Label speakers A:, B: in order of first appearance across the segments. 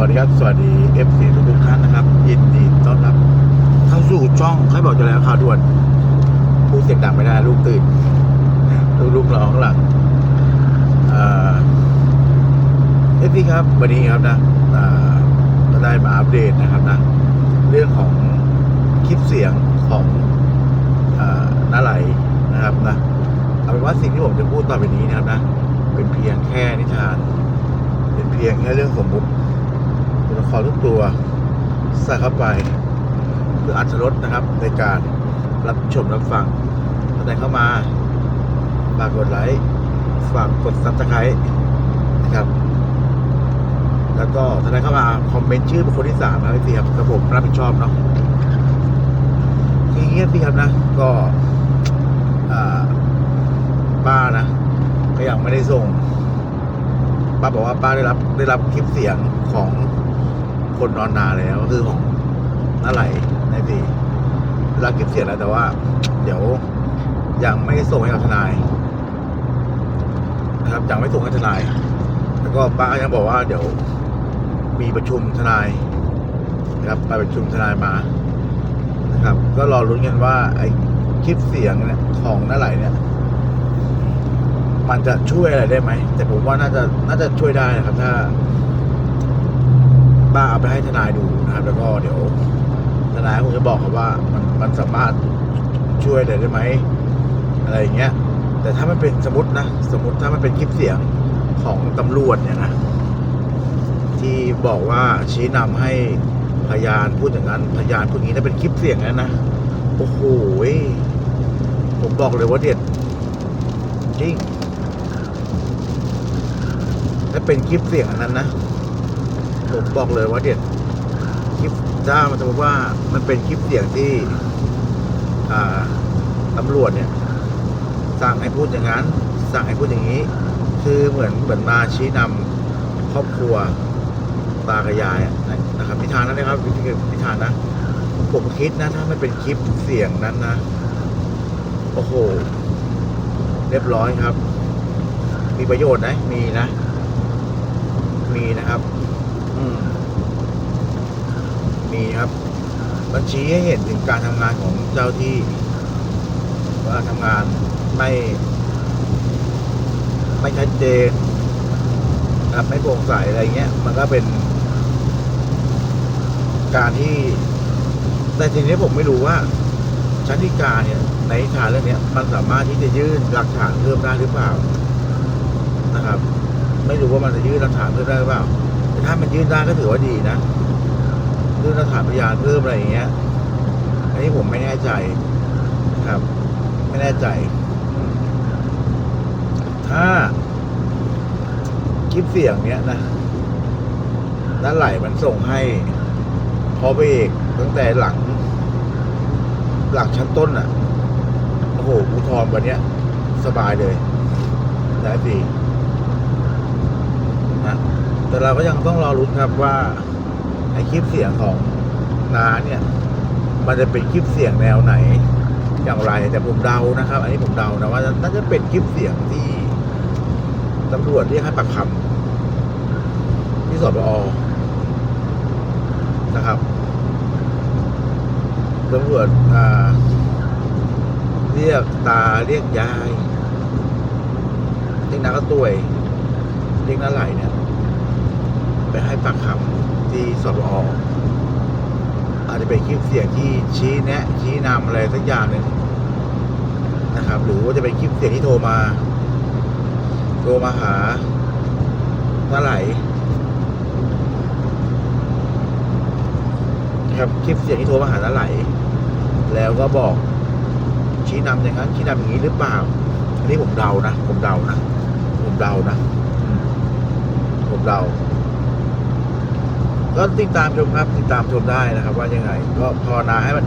A: วัสดีครับ สวัสดีเอฟซีทุกท่านนะครับ ยินดีต้อนรับเข้าสู่ช่องใครบอกจะแล้วข่าวด่วนพูดเสียงดังไม่ได้ลูกตื่น ลูกลูกร้องหลังเอฟซีครับ วันนี้ครับนะอาก็ได้มาอัปเดตนะครับนะ เรื่องของคลิปเสียงของอน้าไหลนะครับนะเอาเป็นว่าสิ่งที่ผมจะพูดต่อไปนี้นะครับนะ เป็นเพียงแค่นิทาน เป็นเพียงแค่เรื่องสมมุติ ละครทุกตัวใส่เข้าไป เพื่ออัตรสนะครับในการรับชมรับฟังท่านใดเข้ามาฝากกดไลค์ฝากกดซับสไครต์นะครับ แล้วก็ท่านใดเข้ามาคอมเมนต์ชื่อบุคคลที่สามนะพี่ครับระผมรับผิดชอบเนาะทีนี้พี่ครับนะ ก็ป้านะก็ยังไม่ได้ส่งป้าบอกว่าป้าได้รับได้รับคลิปเสียงของ คนนอนนาแล้วคือของน้าไหลในทีรับคลิปเสียงแล้วแต่ว่า เดี๋ยวยังไม่ส่งให้กับทนายนะครับยังไม่ส่งให้ทนาย แล้วก็ป้ายังบอกว่า เดี๋ยวมีประชุมทนายนะครับไปประชุมทนายมานะครับ ก็รอรุ้นกันว่าไอ้คลิปเสียงเนี่ยของน้าไหลเนี่ย มันจะช่วยอะไรได้ไหมแต่ผมว่าน่าจะน่าจะช่วยได้นะครับ ถ้า ไปให้ทนายดูนะครับ แล้วก็เดี๋ยวทนายคงจะบอกครับว่ามันมันสามารถช่วยอะไรได้ไหมอะไรอย่างเงี้ย แต่ถ้ามันเป็นสมมตินะ สมมติถ้ามันเป็นคลิปเสียงของตำรวจเนี่ยนะที่บอกว่าชี้นำให้พยานพูดอย่างนั้นพยานพูดอย่างนี้ถ้าเป็นคลิปเสียงนั้นนะโอ้โหผมบอกเลยว่าเด็ดจริงถ้าเป็นคลิปเสียงอันนั้นนะ ผมบอกเลยว่าเด็ดคลิปถ้ามันสมมติว่ามันเป็นคลิปเสียงที่ตำรวจเนี่ย สั่งให้พูดอย่างนั้น สั่งให้พูดอย่างนี้ คือเหมือนเหมือนมาชี้นำครอบครัวตากับยายนะครับนิทานนั้นะครับวิธีนิทานนะผมคิดนะถ้ามันเป็นคลิปเสียงนั้นนะโอ้โห เรียบร้อยครับ มีประโยชน์นะมีนะ มีนะครับ อืม มีครับบัญชีให้เห็นถึงการทำงานของเจ้าที่ว่าทำงานไม่ ไม่ชัดเจนนะครับไม่โปร่งใสอะไรเงี้ย มันก็เป็น การที่ แต่ทีนี้ผมไม่รู้ว่าชั้นฎีกาเนี่ย ในนิทานเรื่องนี้มันสามารถที่จะยื่นหลักฐานเพิ่มได้หรือเปล่านะครับ ไม่รู้ว่ามันจะยื่นหลักฐานเพิ่มได้หรือเปล่าแต่ถ้ามันยื่นได้ก็ถือว่าดีนะ ยื่นหลักฐานพยานเพิ่มอะไรอย่างเงี้ย อันนี้ผมไม่แน่ใจครับ ไม่แน่ใจ ถ้าคลิปเสียงเนี้ยนะด้านไหลมันส่งให้พอไปเอกตั้งแต่หลัง หลังชั้นต้นอะโอ้โหอุทธรวันเนี้ย สบายเลยนะสินะแต่เราก็ยังต้องรอรุ้นครับว่า ไอคลิปเสียงของนาเนี่ย มันจะเป็นคลิปเสียงแนวไหน อย่างไรแต่ผมเดานะครับ อันนี้ผมเดานะว่าน่าจะเป็นคลิปเสียงที่ตำรวจเรียกให้ปากคำที่สอบอนะครับตำรวจอ่าเรียกตาเรียกยายเรียกนาก็ตัวยเรียกน้าไหลเนี่ย ไปให้ปากคำ ที่สบออก อาจจะเป็นคลิปเสียงที่ชี้แนะ ชี้นำอะไรสักอย่างหนึ่งนะครับ หรือว่าจะเป็นคลิปเสียงที่โทรมา โทรมาหาน้าไหลนะครับคลิปเสียงที่โทรมาหาน้าไหลแล้วก็บอกชี้นำอย่างนั้นชี้นำอย่างนี้หรือเปล่าอันนี้ผมเดานะ ผมเดานะ ผมเดานะ ผมเดา ก็ติดตามชมครับติดตามชมได้นะครับ ว่ายังไง ก็ภาวนาให้มัน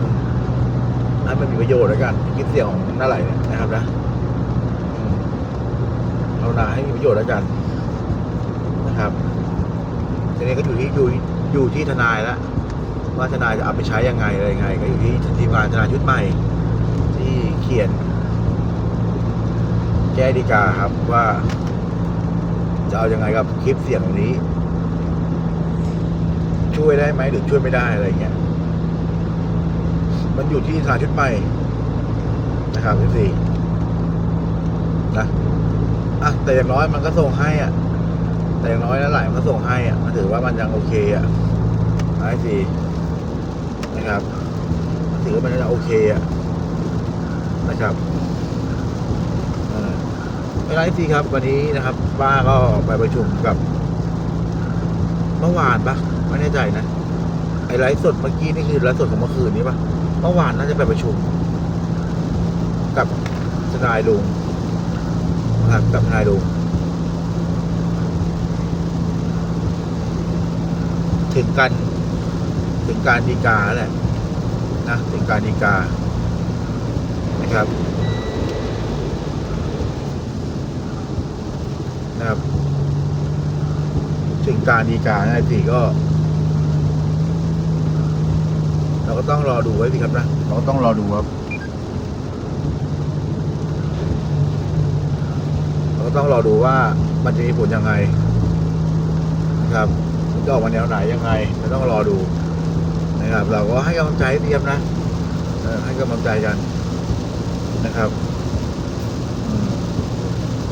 A: ให้มันมีประโยชน์แล้วกันคลิปเสียงของน้าไหลเนี่ยนะครับนะอืมภาวนาให้มีประโยชน์แล้วกันนะครับทีนี้ก็อยู่ที่อยู่อยู่ที่ทนายแล้วว่าทนายจะเอาไปใช้ยังไงอะไรยังไง ก็อยู่ที่ทีมงานทนายชุดใหม่ ที่เขียน แก้ดีกาครับว่า จะเอายังไงกับคลิปเสียงนี้ ช่วยได้ไหมหรือช่วยไม่ได้อะไรเงี้ย มันอยู่ที่ทาชุดใหม่นะครับที่สี่นะอะแต่อย่างน้อยมันก็ส่งให้อะ แต่อย่างน้อยแล้วหลายมันก็ส่งให้อะมันถือว่ามันยังโอเคอะไอ้สี่นะครับมันถือว่ามันยังโอเคอะนะครับเออไม่ไรสิครับ วันนี้นะครับป้าก็ไปประชุมกับ เมื่อวานปะ ไม่แน่ใจนะไอ้ไลฟ์สดเมื่อกี้นี่คือไลฟ์สดของเมื่อคืนนี้ปะเมื่อวานน่าจะไปประชุม กับทนายลุงครับกับทนายลุงถึงกันถึงการดีกาแหละนะถึงการดีกานะครับนะครับ ถึงการดีกานะสิก็ เราก็ต้องรอดูไว้สิครับนะเราก็ต้องรอดูครับเราก็ต้องรอดูว่ามันจะมีผลยังไงนะครับมันจะออกมาแนวไหนยังไงเราต้องรอดูนะครับ เราก็ให้กำลังใจเตรียมนะเออให้กำลังใจกันนะครับอืม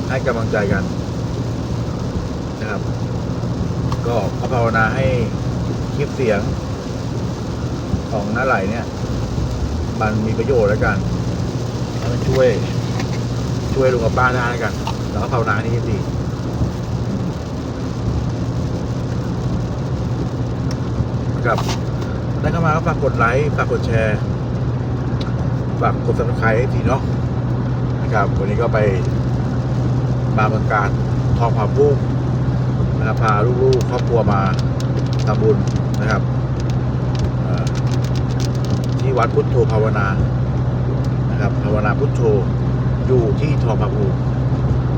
A: ให้กำลังใจกันนะครับ ก็ขอภาวนาให้คลิปเสียง ของน้าไหลเนี่ย มันมีประโยชน์แล้วกันแล้มันช่วย ช่วยลุงกับป้าได้แล้วกัน แล้วก็ภาวนาให้นี่ดีนะครับได้เข้ามาก็ฝากกดไลค์ฝากกดแชร์ฝากกดซับสไครต์ให้ทีเนาะนะครับ วันนี้ก็ไปมาเมืองการทองผาพุ่งนะครับพาลูกๆครอบครัวมาทำบุญนะครับ ที่วัดพุทโธภาวนานะครับภาวนาพุทโธอยู่ที่ทองผาภูมิ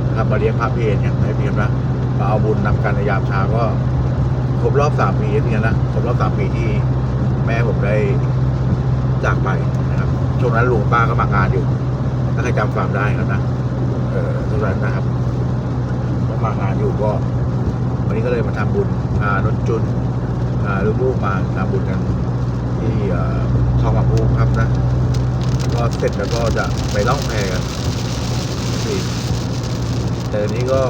A: นะครับมาเลี้ยงพระเพลอย่างไรเพียงนะมาเอาบุญนำกันในยามเช้าก็ครบรอบสามปีเพียงนะครบรอบสามปีที่แม่ผมได้จากไปนะครับช่วงนั้นลุงป้าก็มางานอยู่ถ้าใครจำความได้ครับนะเออทุกท่านนะครับก็มางานอยู่ก็วันนี้ก็เลยมาทำบุญพานนจุนพาลูกๆมาทำบุญกัน ที่เอ่อทองหมาภูมิครับนะ ก็เสร็จแล้วก็จะไปล่องแพกันสิแต่อันนี้ก็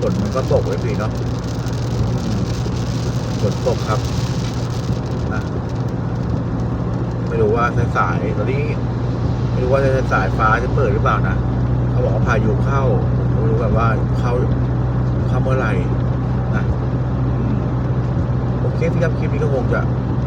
A: ฝนมันก็ตกไว้สิเนาะฝนตกครับนะไม่รู้ว่าสายๆตอนนี้ไม่รู้ว่าจะสายฟ้าจะเปิดหรือเปล่านะเขาบอกว่าพายุเข้าไม่รู้แบบว่าเข้าเข้าเมื่อไหร่นะโอเคที่ครับคลิปนี้ก็คงจะ